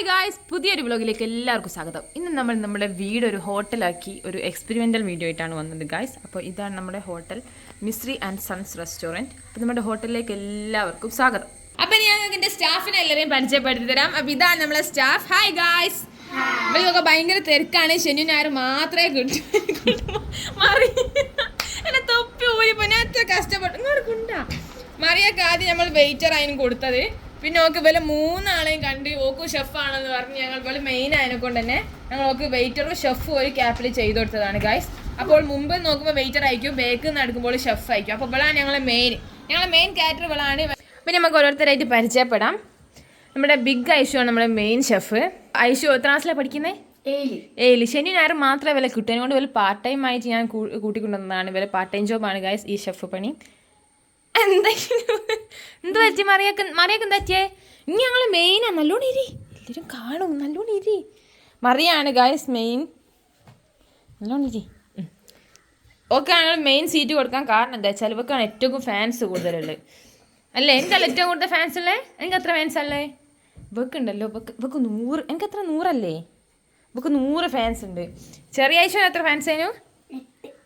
Hi guys പുതിയൊരു വ്ലോഗിലേക്ക് എല്ലാവർക്കും സ്വാഗതം. ഇന്ന് നമ്മൾ നമ്മുടെ വീട് ഒരു ഹോട്ടലാക്കി ഒരു എക്സ്പെരിമെന്റൽ വീഡിയോ ആയിട്ടാണ് വന്നത് ഗായ്സ് അപ്പോൾ ഇതാണ് നമ്മുടെ hotel Mistry and sons restaurant അപ്പോൾ നമ്മുടെ ഹോട്ടലിലേക്ക് എല്ലാവർക്കും സ്വാഗതം. അപ്പോൾ ഞാൻ എന്റെ സ്റ്റാഫിനെ എല്ലാവരെയും പരിചയപ്പെടുത്തി തരാം. അപ്പോൾ ഇതാണ് നമ്മളെ സ്റ്റാഫ്. ഹായ് ഗായ്സ് ഇതൊക്കെ ഭയങ്കര തിരക്കാണ്. ശനി ഞായർ മാത്രമേ കിട്ടൂ. മാറി. എന്നെ തൊപ്പി ഊരിപ്പോ ഞാൻ എത്ര കഷ്ടപ്പെട്ടു. ഇങ്ങോട്ട് കൊണ്ടാ മറിയൊക്കെ ആദ്യം നമ്മൾ വെയിറ്റർ അതിന് കൊടുത്തത്. പിന്നെ ഓക്ക് ഇവലെ മൂന്നാളെയും കണ്ട് ഓക്ക് ഷെഫാണെന്ന് പറഞ്ഞ് ഞങ്ങൾ ഇവൾ മെയിൻ ആയതിനെ കൊണ്ട് തന്നെ ഞങ്ങൾ ഓക്ക് വെയിറ്ററും ഷെഫും ഒരു ക്യാപ്പിൽ ചെയ്തു കൊടുത്തതാണ് ഗൈസ് അപ്പോൾ മുമ്പ് നോക്കുമ്പോൾ വെയിറ്റർ അയക്കും ബേക്ക് നിന്ന് നടക്കുമ്പോൾ ഷെഫ് അയക്കും അപ്പോൾ ഇവളാണ് ഞങ്ങളെ മെയിൻ ഞങ്ങളെ മെയിൻ ക്യാരക്ടർ ഇവളാണ്. പിന്നെ നമുക്ക് ഓരോരുത്തരായിട്ട് പരിചയപ്പെടാം. നമ്മുടെ ബിഗ് ഐഷു ആണ് നമ്മുടെ മെയിൻ ഷെഫ് ഐഷു എത്ര ക്ലാസ്സിലാണ് പഠിക്കുന്നത് ഏയിൽ ശനി ഞായർ മാത്രമേ വില കിട്ടൂ. അതുകൊണ്ട് വില പാർട്ട് ടൈം ആയിട്ട് ഞാൻ കൂട്ടിക്കൊണ്ടുവന്നതാണ്. വില പാർട്ട് ടൈം ജോബാണ് ഗൈസ് ഈ ഷെഫ് പണി. എന്തെങ്കിലും എന്ത് പറ്റി? മറിയക്ക് മറിയക്ക് പറ്റിയേ? ഇനി ഞങ്ങൾ മെയിനാ നല്ലോണം ഇരി. എല്ലാവരും കാണും. നല്ലോണം ഇരി. മറിയാണ് ഗൈസ് മെയിൻ നല്ലോണം ഇരി. ഓക്കെ ഞങ്ങൾ മെയിൻ സീറ്റ് കൊടുക്കാൻ കാരണം എന്താ വെച്ചാൽ ഇവക്കാണ് ഏറ്റവും ഫാൻസ് കൂടുതലുള്ളത്. അല്ലേ? എനിക്കല്ല ഏറ്റവും കൂടുതൽ ഫാൻസ് ഉള്ളേ? എനിക്ക് എത്ര ഫാൻസ് അല്ലേ? ഇവക്കുണ്ടല്ലോ. ഇവക്ക് ഇവക്ക് നൂറ് എനിക്ക് എത്ര നൂറല്ലേ? ഇവക്ക് നൂറ് ഫാൻസ് ഉണ്ട്. ചെറിയ ആഴ്ച എത്ര ഫാൻസ് ആയിരുന്നു.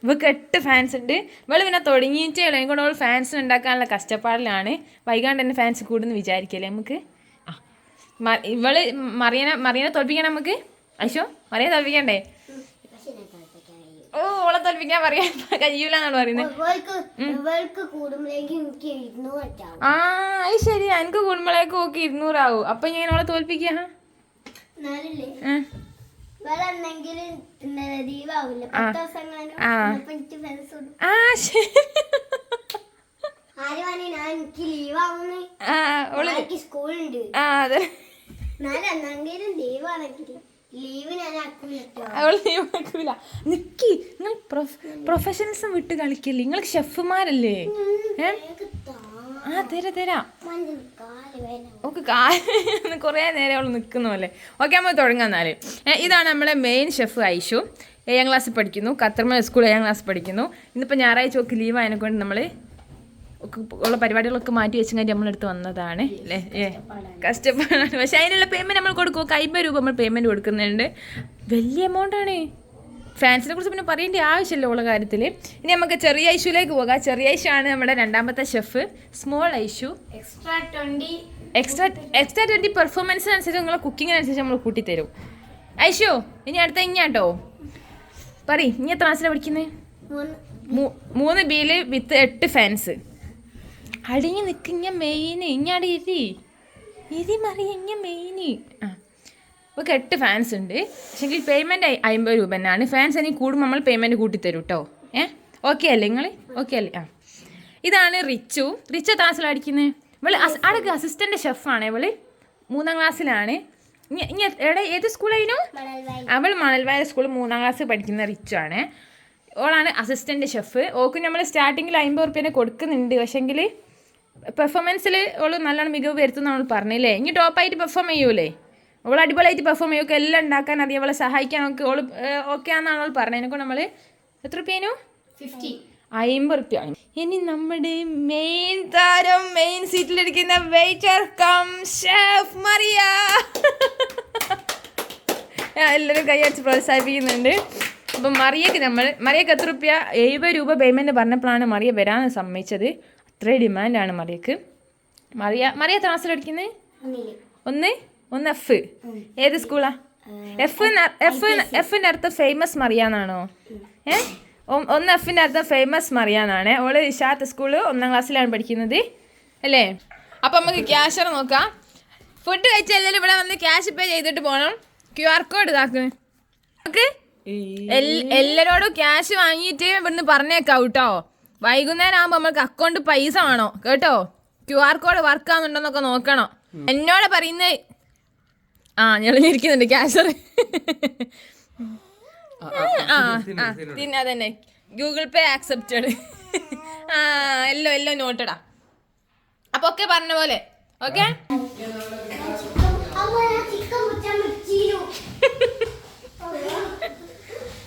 ഇവക്ക് എട്ട് ഫാൻസ് ഉണ്ട്. ഇവൾ പിന്നെ തുടങ്ങിയിട്ടേ ഉള്ളൂ എനിക്കൊണ്ട് അവൾ ഫാൻസിന് ഉണ്ടാക്കാനുള്ള കഷ്ടപ്പാടിലാണ്. വൈകാണ്ട് തന്നെ ഫാൻസ് കൂടുന്നു വിചാരിക്കല്ലേ നമുക്ക്? ആ ഇവൾ ഇവൾ മറിയനെ മറിയനെ തോൽപ്പിക്കണം നമുക്ക്? അശോ മറിയനെ തോൽപ്പിക്കണ്ടേ? ഓ ഓളെ തോൽപ്പിക്കാൻ പറയാൻ കഴിയൂലെന്നാണ് പറയുന്നത് ഇവൾക്ക് ഇവൾക്ക് ആ അത് ശരി. എനിക്ക് കൂടുമ്പോഴേക്കും ഓക്കെ ഇരുന്നൂറാവും. അപ്പൊ ഞാൻ ഓളെ തോൽപ്പിക്കാ? എന്നാലല്ലേ ആ. ശരി. നിക്കി നിങ്ങൾ പ്രൊഫഷണൽസും വിട്ട് കളിക്കില്ലേ? നിങ്ങൾ ഷെഫുമാരല്ലേ ഏഹ് ആ തരാ തരാ. ഓക്കെ കുറേ നേരം അവൾ നിൽക്കുന്ന പോലെ ഓക്കെ നമ്മൾ തുടങ്ങാം ഇതാണ് നമ്മളെ മെയിൻ ഷെഫ് ഐഷു. ഏഴാം ക്ലാസ്സിൽ പഠിക്കുന്നു. കത്തർമ സ്കൂൾ ഏഴാം ക്ലാസ് പഠിക്കുന്നു. ഇന്നിപ്പോൾ ഞായറാഴ്ച ഒക്കെ ലീവ് ആയതിനെക്കൊണ്ട് നമ്മൾ ഉള്ള പരിപാടികളൊക്കെ മാറ്റി വെച്ച് കഴിഞ്ഞാൽ നമ്മളെടുത്ത് വന്നതാണ് അല്ലേ? ഏ കഷ്ടപ്പാടാണ്. പക്ഷേ അതിനുള്ള പേയ്മെന്റ് നമ്മൾ കൊടുക്കും. അമ്പത് രൂപ നമ്മൾ പേയ്മെന്റ് കൊടുക്കുന്നുണ്ട്. വലിയ എമൗണ്ട് ആണ്. ഫാൻസിനെ കുറിച്ച് പിന്നെ പറയേണ്ട ആവശ്യമില്ല ഉള്ള കാര്യത്തിൽ ഇനി നമുക്ക് ചെറിയ ഐഷുലേക്ക് പോകാം. ചെറിയ ഐഷു ആണ് നമ്മുടെ രണ്ടാമത്തെ chef small Aishu extra twenty extra extra twenty പെർഫോമൻസിനനുസരിച്ച് നിങ്ങളെ കുക്കിങ്ങിനനുസരിച്ച് നമ്മൾ കൂട്ടിത്തരും. ഐഷു ഇനി അടുത്ത ഇങ്ങാട്ടോ പറ ഇനി എത്ര ക്ലാസ്സിലാണ് പഠിക്കുന്നത് മൂന്ന്. ബീൽ ബിയിൽ വിത്ത് എട്ട് ഫാൻസ് അടിങ്ങി നിൽക്കിങ്ങ മെയിന് ഇങ്ങാടി ഇരി. ഇരി മറി ഇങ്ങ മെയിന് ആ ഇവക്ക് കെട്ട് ഫാൻസ് ഉണ്ട്. പക്ഷെങ്കിൽ പേയ്മെന്റ് അമ്പത് രൂപ തന്നെയാണ്. ഫാൻസ് എനിക്ക് കൂടുമ്പോൾ നമ്മൾ പേയ്മെന്റ് കൂട്ടിത്തരും കേട്ടോ ഏ? ഓക്കെ അല്ലേ നിങ്ങൾ ഓക്കെ അല്ലേ? ആ. ഇതാണ് റിച്ചു. റിച്ച പഠിക്കുന്നത് ഇവൾ അടക്ക് അസിസ്റ്റന്റ് ഷെഫാണ് ഇവൾ. മൂന്നാം ക്ലാസ്സിലാണ് എവിടെ? ഏത് സ്കൂളായിരുന്നു അവൾ മണൽവായ സ്കൂൾ മൂന്നാം ക്ലാസ് പഠിക്കുന്ന റിച്ചു ആണ്. ഓളാണ് അസിസ്റ്റന്റ് ഷെഫ് ഓക്ക് നമ്മൾ സ്റ്റാർട്ടിങ്ങിൽ അമ്പത് റുപ്യേനെ കൊടുക്കുന്നുണ്ട്. പക്ഷേങ്കിൽ പെർഫോമൻസിൽ ഓൾ നല്ലോണം മികവ് വരുത്തുന്ന നമ്മൾ പറഞ്ഞില്ലേ ഇനി ടോപ്പായിട്ട് പെർഫോം ചെയ്യൂലേ? ഓൾ അടിപൊളിയായിട്ട് പെർഫോം ചെയ്യും. ഒക്കെ എല്ലാം ഉണ്ടാക്കാൻ അറിയാം അവളെ സഹായിക്കാൻ ഒക്കെ ഓൾ ഓക്കെ ആണെന്നാണ് അവൾ പറഞ്ഞത്. എനിക്ക് നമ്മൾ എത്ര റുപ്യേനു ഫിഫ്റ്റി അമ്പത് റുപ്യ ഇനി നമ്മുടെ മെയിൻ താരം മെയിൻ സീറ്റിലിരിക്കുന്ന വെയിറ്റർ കം ഷെഫ് മറിയ. എല്ലാവരും കൈയടിച്ച് പ്രോത്സാഹിപ്പിക്കുന്നുണ്ട്. അപ്പം മറിയക്ക് നമ്മൾ മറിയക്ക് എത്ര റുപ്യ എഴുപത് രൂപ പേയ്മെന്റ് പറഞ്ഞപ്പോഴാണ് മറിയ വരാൻ സമ്മതിച്ചത്. അത്രയും ഡിമാൻഡാണ് മറിയക്ക്. മറിയ മറിയ എത്ര ക്ലാസ്സിൽ പഠിക്കുന്നത് ഒന്ന്? ഒന്ന് എഫ് ഏത് സ്കൂളാ? എഫ് എഫ് എഫിന്റെ അർത്ഥം ഫേമസ് മറിയാന്നാണോ? ഏ? ഒന്ന് എഫിന്റെ അർത്ഥം ഫേമസ് മറിയാന്നാണ്. ഓൾ ഇഷാത്ത് സ്കൂൾ ഒന്നാം ക്ലാസ്സിലാണ് പഠിക്കുന്നത്. അല്ലേ? അപ്പം നമുക്ക് ക്യാഷർ നോക്കാം. ഫുഡ് കഴിച്ച എല്ലാവരും ഇവിടെ വന്ന് ക്യാഷ് പേ ചെയ്തിട്ട് പോകണം ക്യു ആർ കോഡ് ഇതാക്ക് നമുക്ക് എല്ലാരോടും ക്യാഷ് വാങ്ങിയിട്ട് ഇവിടുന്ന് പറഞ്ഞേക്കാം കേട്ടോ. വൈകുന്നേരം ആകുമ്പോൾ നമ്മൾക്ക് അക്കൗണ്ട് പൈസ വേണോ. കേട്ടോ? ക്യു ആർ കോഡ് വർക്ക് ആവുന്നുണ്ടോന്നൊക്കെ നോക്കണം. എന്നോട് പറയുന്നേ ആ ഞെളിഞ്ഞിരിക്കുന്നുണ്ട് ക്യാഷർ ആ ആ പിന്നെ അതന്നെ ഗൂഗിൾ പേ ആക്സെപ്റ്റഡ് ആ എല്ലോ എല്ലോ നോട്ടടാ അപ്പൊ ഒക്കെ പറഞ്ഞ പോലെ. ഓക്കെ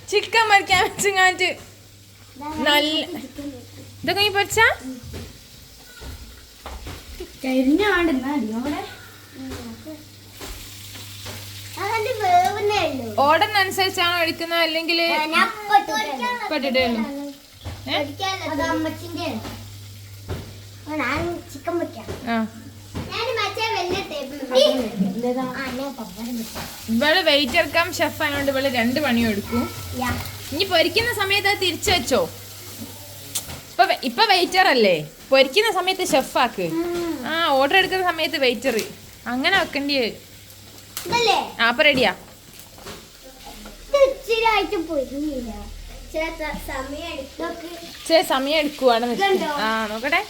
ചിക്കൻ മരിക്കാൻ വെച്ചങ്ങാറ്റ് നല്ല ഇതൊക്കെ നീ പൊരിച്ചാ കരിഞ്ഞാടുന്ന അടിയോടെ പൊരിക്കല്ലോ ഓർഡറിനനുസരിച്ചാണോ എടുക്കുന്നത് അല്ലെങ്കിൽ ഞാൻ പൊട്ടിക്കല്ലോ പെട്ടിട്ടേളൂ ഏ അത് അമ്മച്ചിന്റെ ഞാൻ ചിക്കൻ പൊരിക്കാം ആ. അനുസരിച്ചാണോ എടുക്കുന്നത് അല്ലെങ്കിൽ ഇവൾ വെയിറ്റ് ഇറക്കാം ഷെഫ് ആയതുകൊണ്ട് ഇവൾ രണ്ട് പണിയും എടുക്കും. ഇനി പൊരിക്കുന്ന സമയത്ത് അത് തിരിച്ചു വെച്ചോ. ഇപ്പൊ ഇപ്പൊ വെയിറ്റർ അല്ലേ? പൊരിക്കുന്ന സമയത്ത് ഷെഫ് ആക്ക്. ആ ഓർഡർ എടുക്കുന്ന സമയത്ത് വെയിറ്റർ അങ്ങനെ വെക്കേണ്ടി അപ്പൊ റെഡിയാ ഇത് ഇച്ചിരി ആയിട്ട് പൊരിഞ്ഞില്ല ചില സമയം എടുത്തൊക്കെ ചേ സമയം എടുക്കുവാണ്? ആ നോക്കട്ടെ.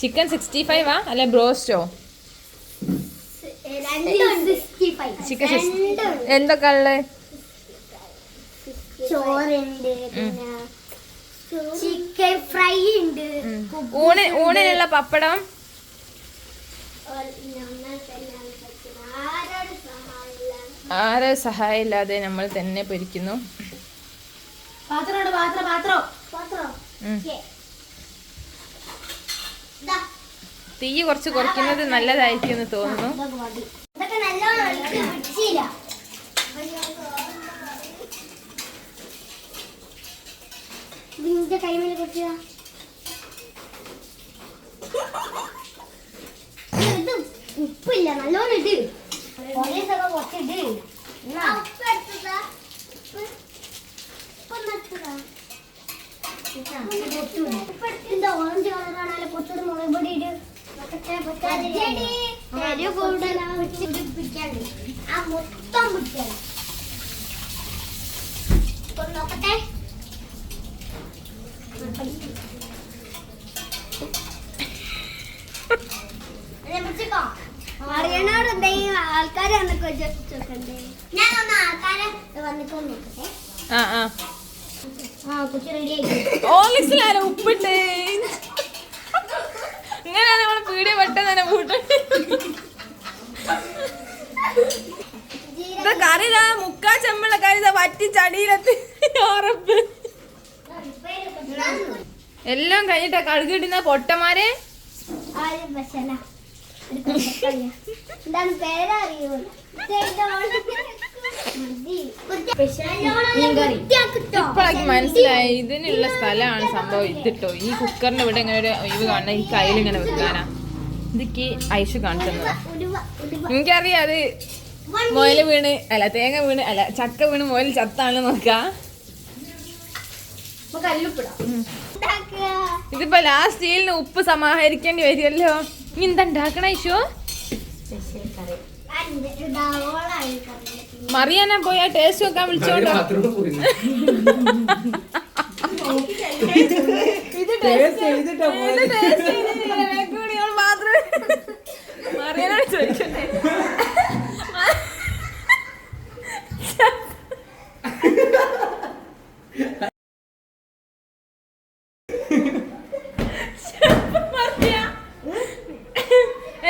ചിക്കൻ സിക്സ്റ്റി ഫൈവ് ആ? അല്ലെ ബ്രോസ്റ്റോ ചിക്കൻ എന്തൊക്കെ ഉള്ളത് ചോറുണ്ട് ചിക്കൻ ഫ്രൈ ഉണ്ട്. ഊണ് ഊണിനുള്ള പപ്പടം? ആരെ സഹായമില്ലാതെ നമ്മൾ തന്നെ പൊരിക്കുന്നു. തീ കുറച്ച് കുറയ്ക്കുന്നത് നല്ലതായിരിക്കും എന്ന് തോന്നുന്നു. ഇതിന്റെ കൈമേൽ നോക്കട്ടെ അറിയണോട് എന്തെങ്കിലും ആൾക്കാരെ വന്നൊക്കെ ചോദിക്കണ്ടേ ഞാൻ ഒന്ന് ആൾക്കാരെ വന്നിട്ട് നോക്കട്ടെ. ആ ആ. ഉപ്പിട്ട് ഇങ്ങനെയാണ് നമ്മൾ പീടിയ പെട്ടെന്ന് തന്നെ പൂട്ട്. ഇതാ കറി ഇതാ മുക്കാ ചെമ്മുള്ള കറി വറ്റി ചടിയിലെത്തി ഉറപ്പ് എല്ലാം കഴിഞ്ഞിട്ടാ കഴുകിടുന്ന പൊട്ടന്മാരെ? ഇപ്പോഴാക്കി മനസ്സിലായി. ഇതിനുള്ള സ്ഥലമാണ് സംഭവം. ഇതിട്ടോ. ഈ കുക്കറിന്റെ ഇവിടെ ഇങ്ങനെ ഒരു ഒഴിവ് കാണണം ഈ കയ്യിൽ ഇങ്ങനെ വെക്കാനാ. ഇതൊക്കെ ഐഷ് കാണിക്കുന്നത് എനിക്കറിയാം അത് മുയൽ വീണ് അല്ല തേങ്ങ വീണ് അല്ല ചക്ക വീണ് മുയൽ ചത്താണ് നോക്കാ. ഇതിപ്പോ ലാസ്റ്റ് സ്റ്റീലിന് ഉപ്പ് സമാഹരിക്കേണ്ടി വരുമല്ലോ ഇനി എന്താ ഉണ്ടാക്കണ ഇഷു മറിയാനാ പോയാ ടേസ്റ്റ് നോക്കാൻ വിളിച്ചോണ്ടോ ഇത് taste ചെയ്തില്ല, വേഗം ഇവൾ മാത്രം മറിയാനാണ് ചോദിക്കണ്ടേ മറിയ,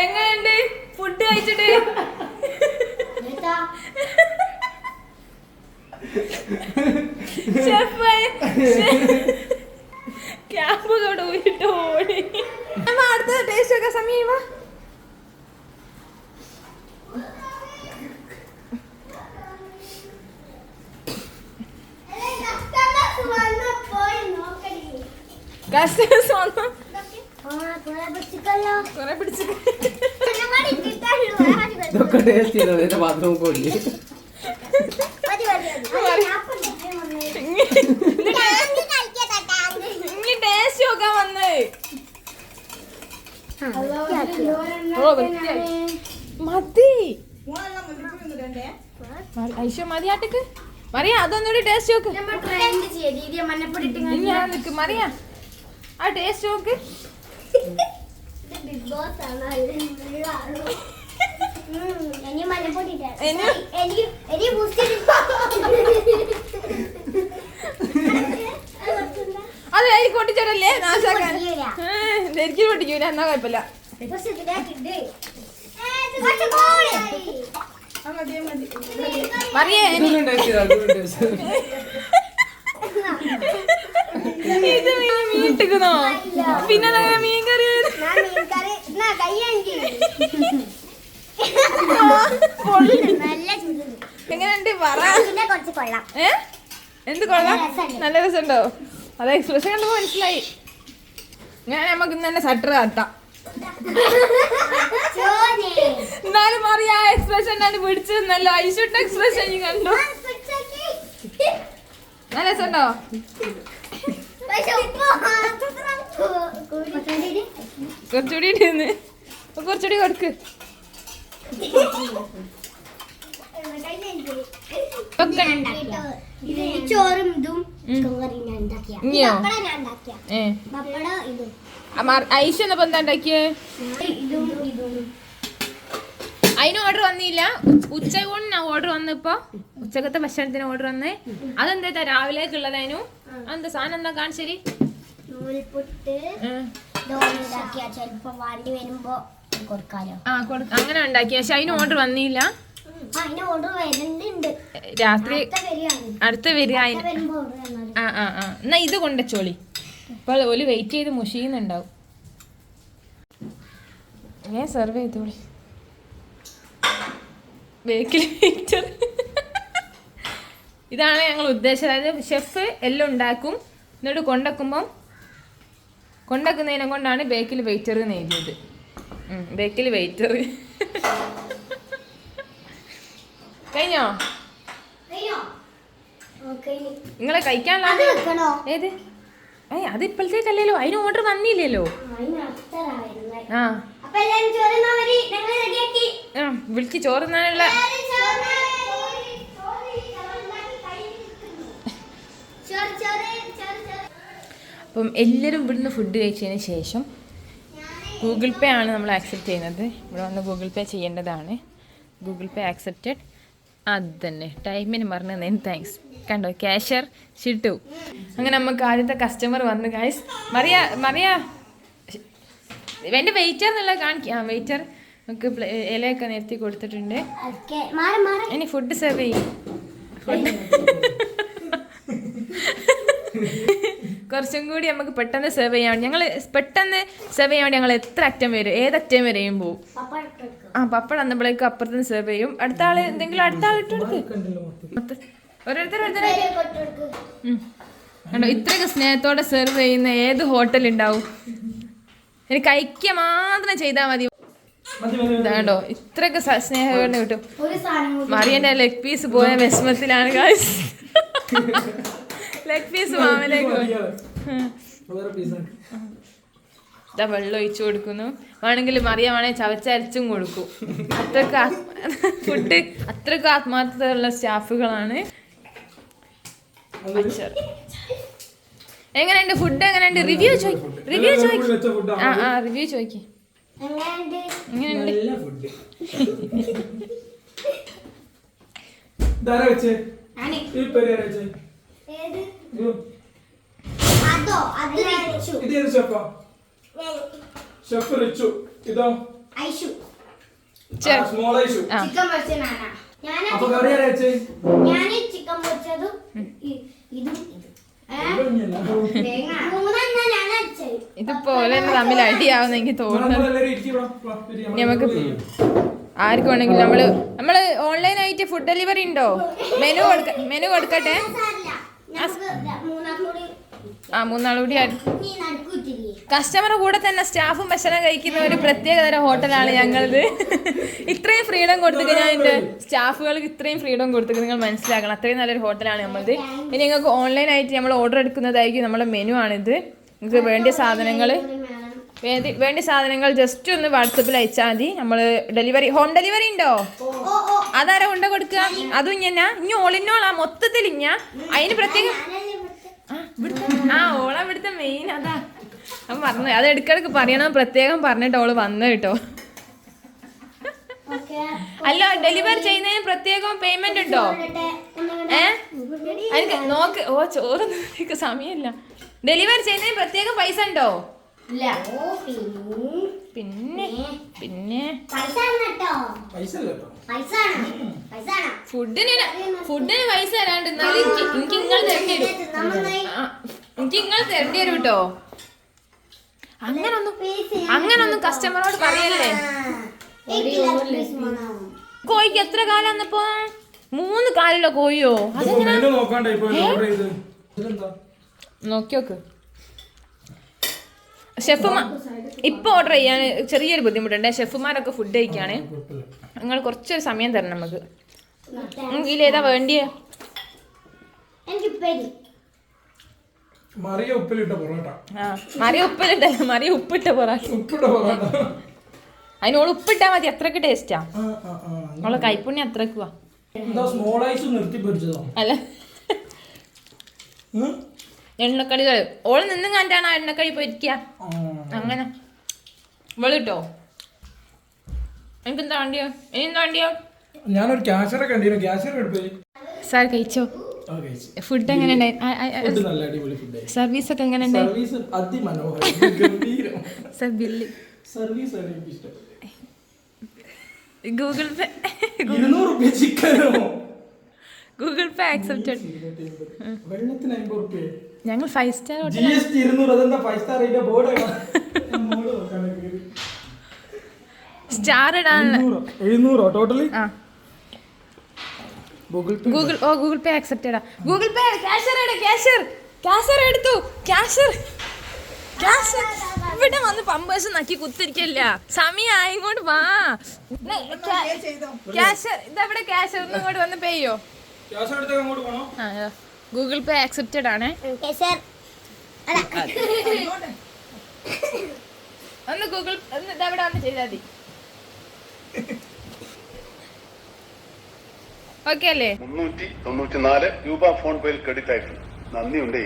എങ്ങനെയുണ്ട് ഫുഡ് കഴിച്ചിട്ട് ഷെഫ് ക്യാമ്പ് കൊണ്ട് ഊരിട്ട് ഓടി അമ്മ അടുത്ത ടേസ്റ്റ് ഒക്കെ സമയം വാ കസ്റ്റമേഴ്സ് വന്നു കുറെ പിടിച്ച് ഇതൊക്കെ ടേസ്റ്റ് ചെയ്തത് എന്റെ ബാത്റൂം കൊള്ളി ഇനി ടേസ്റ്റ് നോക്കാൻ വന്നേ. മതി. ഐശോ മതിയാട്ടക്ക് മറിയ അതൊന്നുകൂടി ടേസ്റ്റ് നോക്ക്. ഞാൻ നിക്ക് മറിയ. ആ ടേസ്റ്റ് നോക്ക്. ബിഗ് ബോസ് ആണ് ഇടാം. ഇനി? എനിക്ക് എനിക്ക് അത് കൈ കൊട്ടിച്ചോടല്ലേ നാശാക്കാൻ. എനിക്ക് പൊട്ടിക്കൂല എന്നാ കുഴപ്പമില്ല. മറിയേ ഇനി ഇതൊന്നും ടേസ്റ്റ് ചെയ്താ ഇതൊന്നും ടേസ്റ്റ് ഇത് മീൻ മീട്ടിക്കുന്നോ പിന്നെ മീൻ കറി എങ്ങനെയുണ്ട്? പറ. ഏ? എന്ത് കൊള്ളാം? നല്ല രസമുണ്ട്. അത് എക്സ്പ്രഷൻ കണ്ടപ്പോ മനസ്സിലായി. ഞാൻ നമുക്ക് ഇന്ന് തന്നെ സട്ടർ ചോനെ എന്നാലും ആ എക്സ്പ്രഷൻ ആണ് പിടിച്ചത് നല്ല ഐഷുട്ട് എക്സ്പ്രഷൻ കണ്ടു? നല്ല രസമുണ്ടോ പക്ഷെ ഉപ്പ് മാത്രം കൂടി കുറച്ചുകൂടി കുറച്ചുകൂടി കൊടുക്ക്. ചോറും ഇതും ഞാൻ ഉണ്ടാക്കിയ ഇനിയോ? പപ്പടം ഞാൻ ഉണ്ടാക്കിയ ഏ പപ്പടം ഇതും ഐഷ എന്നപ്പോ എന്താ ഉണ്ടാക്കിയേ ഇതും ഇതും അതിന് ഓർഡർ വന്നില്ല. ഉച്ച ഊണിനാ ഓർഡർ വന്നിപ്പോ. ഉച്ചക്കത്തെ ഭക്ഷണത്തിന് ഓർഡർ വന്ന്. അതെന്താ രാവിലേക്കുള്ളതായിരുന്നു അതെന്താ സാധനം എന്താ കാണിച്ചേരി? അങ്ങനെ ഉണ്ടാക്കിയ ആ അങ്ങനെ ഉണ്ടാക്കി പക്ഷെ അതിന് ഓർഡർ വന്നില്ല. രാത്രി അടുത്ത വരിക ആ ആ ആ. എന്നാ ഇത് കൊണ്ടച്ചോളി ഇപ്പൊ ഒരു വെയിറ്റ് ചെയ്ത് മുഷിയുന്നുണ്ടാവും. ഏ സെർവ് ചെയ്തോളി. ബേക്കിൽ വെയിറ്റർ ഇതാണ് ഞങ്ങൾ ഉദ്ദേശിച്ചത്. അതായത് ഷെഫ് എല്ലാം ഉണ്ടാക്കും. എന്നിട്ട് കൊണ്ടക്കുമ്പം കൊണ്ടക്കുന്നതിനെ കൊണ്ടാണ് ബേക്കിൽ വെയിറ്റർ എന്ന് എഴുതിയത്. ബേക്കിൽ വെയിറ്റർ കഴിഞ്ഞോ? നിങ്ങളെ കഴിക്കാനുള്ള ഏത്? ഏ അത് ഇപ്പോഴത്തേക്കല്ലല്ലോ അതിന് ഓർഡർ വന്നില്ലല്ലോ. ആ. വിളിക്ക് ചോറുന്നാനുള്ള. അപ്പം എല്ലാവരും ഇവിടുന്ന് ഫുഡ് കഴിച്ചതിന് ശേഷം ഗൂഗിൾ പേ ആണ് നമ്മൾ ആക്സെപ്റ്റ് ചെയ്യുന്നത്. ഇവിടെ വന്ന് ഗൂഗിൾ പേ ചെയ്യേണ്ടതാണ്. ഗൂഗിൾ പേ ആക്സെപ്റ്റഡ് അത് തന്നെ. ടൈമിന് പറഞ്ഞതിന് താങ്ക്സ് കണ്ടോ? ക്യാഷർ ഷിട്ടു. അങ്ങനെ നമുക്ക് ആദ്യത്തെ കസ്റ്റമർ വന്ന് ഗൈസ് മറിയ മറിയ. എന്റെ വെയിറ്റർ എന്നുള്ള കാണിക്കാം വെയിറ്റർ നമുക്ക് ഇലയൊക്കെ നിർത്തി കൊടുത്തിട്ടുണ്ട്. ഇനി ഫുഡ് സെർവ് ചെയ്യും. ഫുഡ് കുറച്ചും കൂടി നമുക്ക് പെട്ടെന്ന് സെർവ് ചെയ്യാൻ വേണ്ടി ഞങ്ങൾ പെട്ടെന്ന് സെർവ് ചെയ്യാൻ വേണ്ടി ഞങ്ങൾ എത്ര അറ്റം വരും ഏതറ്റം വരെയും പോവും. ആ പപ്പടം അന്നപ്പോഴേക്കും അപ്പുറത്തുനിന്ന് സെർവ് ചെയ്യും. അടുത്ത ആൾ എന്തെങ്കിലും അടുത്ത ആൾ ഇട്ടെടുത്ത് ഓരോരുത്തരും ഓരോരുത്തർ കണ്ടോ ഇത്രയൊക്കെ സ്നേഹത്തോടെ സെർവ് ചെയ്യുന്ന ഏത് ഹോട്ടൽ ഉണ്ടാവും? ഇനി കഴിക്കുക മാത്രം ചെയ്താൽ മതി. ണ്ടോ കണ്ടോ ഇത്രയൊക്കെ സ്നേഹം കിട്ടും മറിയന്റെ ലെഗ് പീസ് പോയ വിഷമത്തിലാണ് ഗായ്സ് ലെഗ് പീസ് മാമലേക്ക്. ഇതാ വെള്ളം ഒഴിച്ചു കൊടുക്കുന്നു. വേണമെങ്കിൽ മറിയ വേണേ ചവച്ചരച്ചും കൊടുക്കും. അത്രയ്ക്ക് ഫുഡ് അത്രയ്ക്ക് ആത്മാർത്ഥതയുള്ള സ്റ്റാഫുകളാണ്. എങ്ങനെയുണ്ട് ഫുഡ് എങ്ങനെയുണ്ട്? റിവ്യൂ ചോദിക്കും റിവ്യൂ ചോദിക്കും ആ ആ റിവ്യൂ ചോദിക്കും എങ്ങനെയുണ്ട്? ഇത് ഐഷു. സ്മോൾ ഐഷു. ചിക്കൻ ഞാൻ ചിക്കൻ പൊരിച്ചതും ഇ- ഇതും ഇതുപോലെ തന്നെ തമ്മിൽ അടിയാവുന്ന എനിക്ക് ഇനി നമുക്ക് ആർക്ക് വേണമെങ്കിലും നമ്മൾ നമ്മൾ ഓൺലൈൻ ആയിട്ട് ഫുഡ് ഡെലിവറി ഉണ്ടോ? മെനു കൊടുക്ക മെനു കൊടുക്കട്ടെ സാരില്ല. നമുക്ക് മൂന്നാം കൂടി ആ മൂന്നാൾ കൂടി കസ്റ്റമറുടെ കൂടെ തന്നെ സ്റ്റാഫും ഭക്ഷണം കഴിക്കുന്ന ഒരു പ്രത്യേക തരം ഹോട്ടലാണ് ഞങ്ങളത്. ഇത്രയും ഫ്രീഡം കൊടുത്തിട്ട് ഞാൻ എന്റെ സ്റ്റാഫുകൾക്ക് ഇത്രയും ഫ്രീഡം കൊടുത്തിട്ട് നിങ്ങൾ മനസ്സിലാക്കണം. അത്രയും നല്ലൊരു ഹോട്ടലാണ് നമ്മളത്. ഇനി നിങ്ങൾക്ക് ഓൺലൈൻ ആയിട്ട് നമ്മൾ ഓർഡർ എടുക്കുന്നതായിരിക്കും നമ്മുടെ മെനു ആണിത്. നിങ്ങൾക്ക് വേണ്ട സാധനങ്ങൾ വേണ്ടി വേണ്ടിയ സാധനങ്ങൾ ജസ്റ്റ് ഒന്ന് വാട്സപ്പിൽ അയച്ചാൽ മതി. നമ്മൾ ഡെലിവറി ഹോം ഡെലിവറി ഉണ്ടോ? അതാരോ കൊണ്ട് കൊടുക്കുക? അതും ഇങ്ങനെ. ഇനി ഓളിനോളാ മൊത്തത്തിൽ ഇഞ്ഞ അതിന് പ്രത്യേകം ആ, ആ ഓള ഇവിടുത്തെ മെയിൻ അതാ. ഞാൻ പറഞ്ഞു അത് ഇടയ്ക്കിടയ്ക്ക് പറയണം പ്രത്യേകം പറഞ്ഞിട്ട് ഓൾ വന്നു കേട്ടോ. ഓക്കെ. അല്ല ഡെലിവറി ചെയ്യുന്നതിന് പ്രത്യേകം പേയ്മെന്റ് ഉണ്ടോ? ഏ? എനിക്ക് നോക്ക് ഓ ചോറ് സമയമില്ല. ഡെലിവറി ചെയ്യുന്നതിന് പ്രത്യേകം പൈസ ഉണ്ടോ? ഇല്ല. ഓ പിന്നെ. പിന്നെ പിന്നെ പൈസ ഫുഡിന് ഫുഡിന് പൈസ തരാണ്ട് എന്നാലും എനിക്ക് നിങ്ങൾ തരേണ്ടി വരും. എനിക്ക് നിങ്ങൾ തരേണ്ടി വരും കേട്ടോ അങ്ങനൊന്നും അങ്ങനൊന്നും കസ്റ്റമറോട് പറയല്ലേ? കോഴിക്ക് എത്ര കാലാന്നിപ്പോ മൂന്ന് കാലുള്ള കോഴിയോ? അതെങ്ങനെ? നോക്കി നോക്ക്. ഷെഫുമാർ ഇപ്പൊ ഓർഡർ ചെയ്യാൻ ചെറിയൊരു ബുദ്ധിമുട്ടുണ്ട്. ഷെഫുമാരൊക്കെ ഫുഡ് കഴിക്കാണ്. നിങ്ങൾ കുറച്ചൊരു സമയം തരണം നമുക്ക്. ഇതിലേതാ വേണ്ടിയ? മറിയ ഉപ്പിലിട്ട പൊറോട്ട. ആ മറിയ ഉപ്പിലിട്ടല്ല മറിയ ഉപ്പിട്ട പൊറോട്ട. ഉപ്പിട്ട പൊറോട്ട. അതിനോട് ഉപ്പിട്ടാ മതി അത്രയ്ക്ക് ടേസ്റ്റാ. ആ, ആ, ആ. നമ്മളെ കൈപ്പുണ്യം അത്രയ്ക്ക് വാ എന്താ സ്മോൾ ഐസ് നിർത്തി പൊരിച്ചതോ? അല്ല. ഉം? എണ്ണക്കടികൾ ഓൾ നിന്നും കണ്ടാണ് എണ്ണക്കടി പൊരിക്കുക അങ്ങനെ. വെളിട്ടോ എനിക്ക് എന്താ വണ്ടിയോ? ഇനി എന്താ വണ്ടിയോ? ഞാനൊരു ക്യാഷറെ കണ്ടിരുന്നു ക്യാഷർ എടുപ്പേ സാർ കഴിച്ചോ? ഫുഡ് എങ്ങനെ ഫുഡ് നല്ല അടിപൊളി ഫുഡ് സർവീസ് ഒക്കെ എങ്ങനെ സർവീസ് അതിമനോഹരം. ഗംഭീരം. Sir bill. Google Pay. Google Pay accepted ഞങ്ങൾ five star G S T ഇരുന്നൂറ് അതെന്താ ഫൈവ് സ്റ്റാർ ഇടാനുള്ള എഴുന്നൂറോ? ടോട്ടലി ഗൂഗിൾ പേ ഓ ഗൂഗിൾ പേ ആക്സെപ്റ്റഡാ ഗൂഗിൾ പേ ക്യാഷർ എട് ക്യാഷർ ക്യാഷർ എടുത്തു. ക്യാഷർ ക്യാഷർ ഇവിടെ വന്ന് പമ്പേഴ്സ് നക്കി കുത്തിരിക്കല്ല. സമയം ഇങ്ങോട്ട് വാ. ക്യാഷർ ഇതവിടെ ക്യാഷർ ഒന്ന് ഇങ്ങോട്ട് വന്ന് പേയോ ചെയ്യോ? എടുത്തേക്ക് അങ്ങോട്ട് പോണോ? ആ ഗൂഗിൾ പേ ആക്സെപ്റ്റഡ് ആണ്. ഒന്ന് ഗൂഗിൾ ഒന്ന് ഇതവിടെ വന്ന് ചെയ്താൽ മതി. ഓക്കെ അല്ലേ? മുന്നൂറ്റി തൊണ്ണൂറ്റി നാല് രൂപ ഫോൺ പേയിൽ ക്രെഡിറ്റ് ആയിട്ടുണ്ട്. നന്ദിയുണ്ടേ.